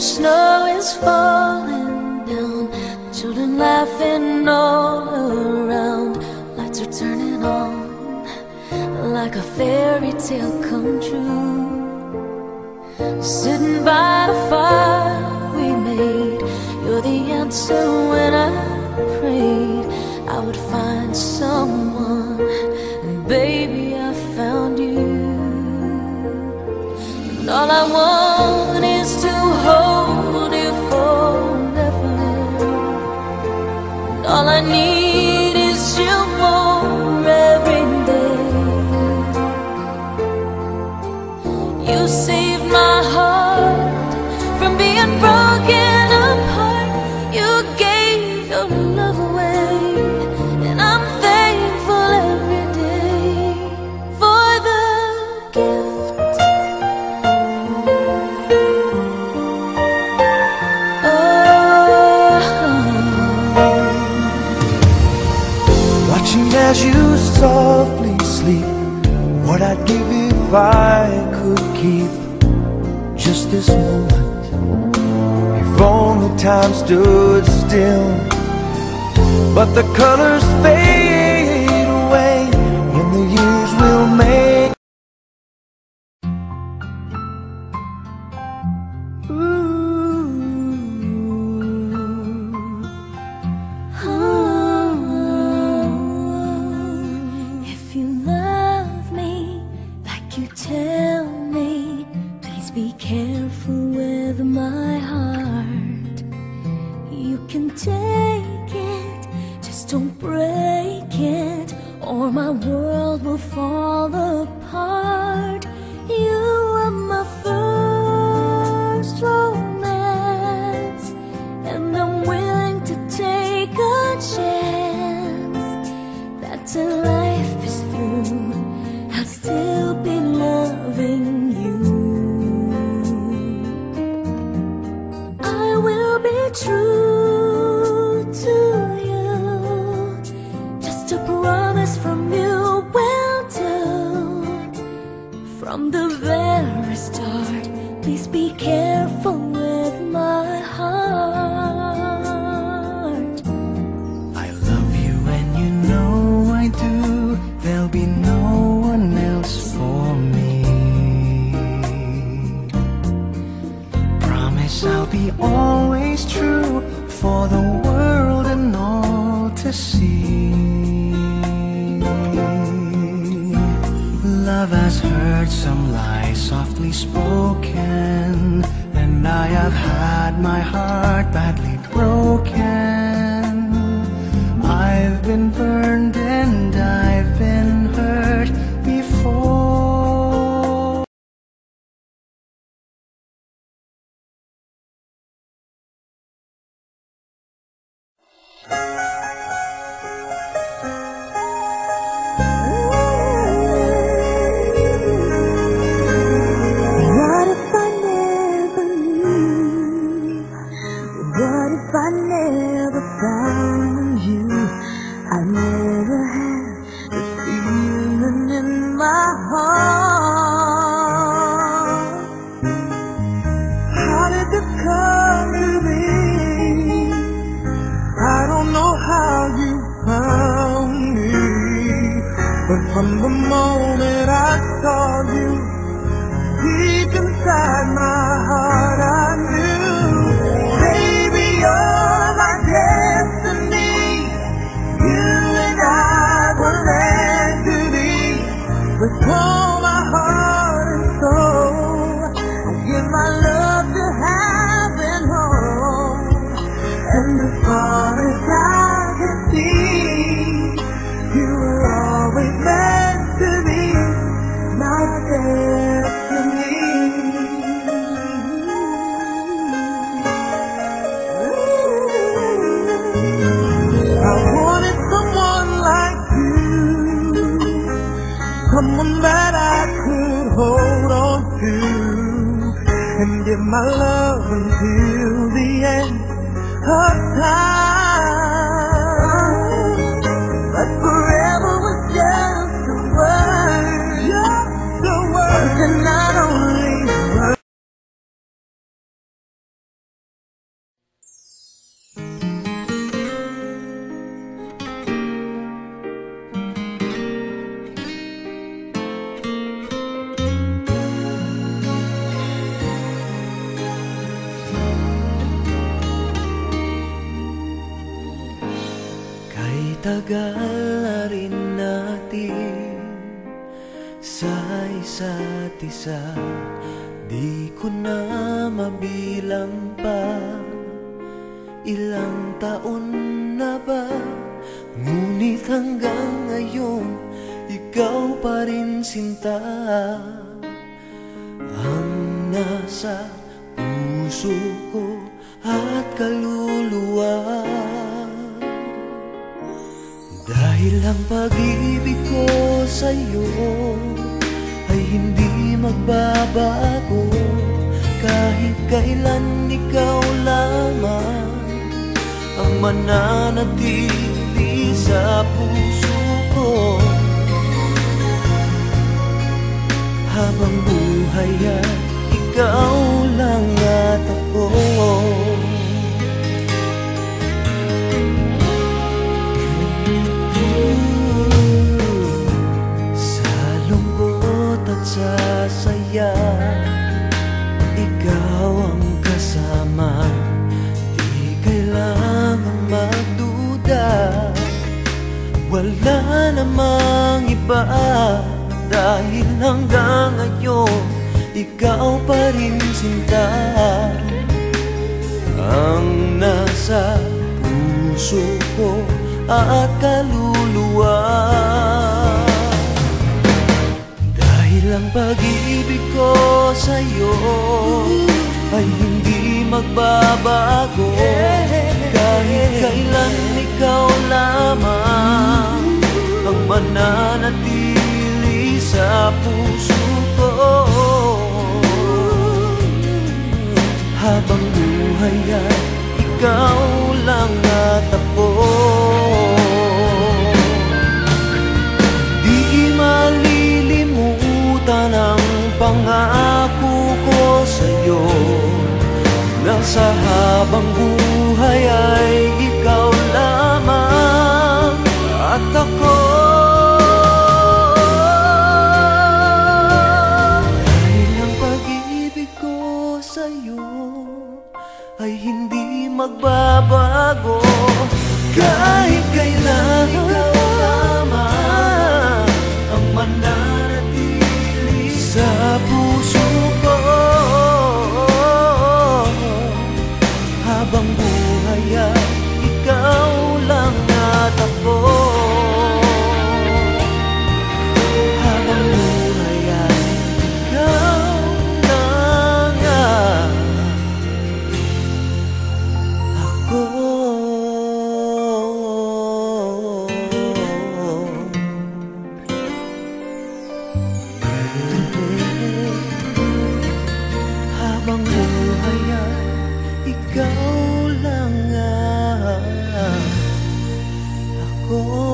snow is falling down, children laughing all around, lights are turning on like a fairy tale come true. Sitting by the fire we made, you're the answer when I prayed I would find someone, and baby, I found you. And all I want all I need is you more every day. You saved my heart softly sleep. What I'd give if I could keep Just this moment. If only time stood still. But the colors fade tell me, please be careful with my heart. You can take it, just don't break it, or my world will fall apart. Be true spoken, and I have had my heart badly broken. I've been burned and I've and give my love until the tagal na rin natin sa isa't isa. Di ko na mabilang pa. Ilang taon na ba? Ngunit hanggang ngayon Ikaw pa rin sinta. Ang nasa puso ko at kaluluwa Dahil ang pag-ibig ko sa'yo Ay hindi magbabago. Kahit kailan ikaw lamang Ang mananatili sa puso ko. Habang buhay ay ikaw Wala namang iba Dahil hanggang ngayon Ikaw pa rin sinta. Ang nasa puso ko at kaluluwa. Dahil ang pag-ibig ko sa'yo Ay hindi magbabago. Kahit kailan sa puso ko. Habang buhay ay ikaw lang at ako Di malilimutan ang pangako ko sa'yo. Na sa habang buhay ikaw lang ah, ako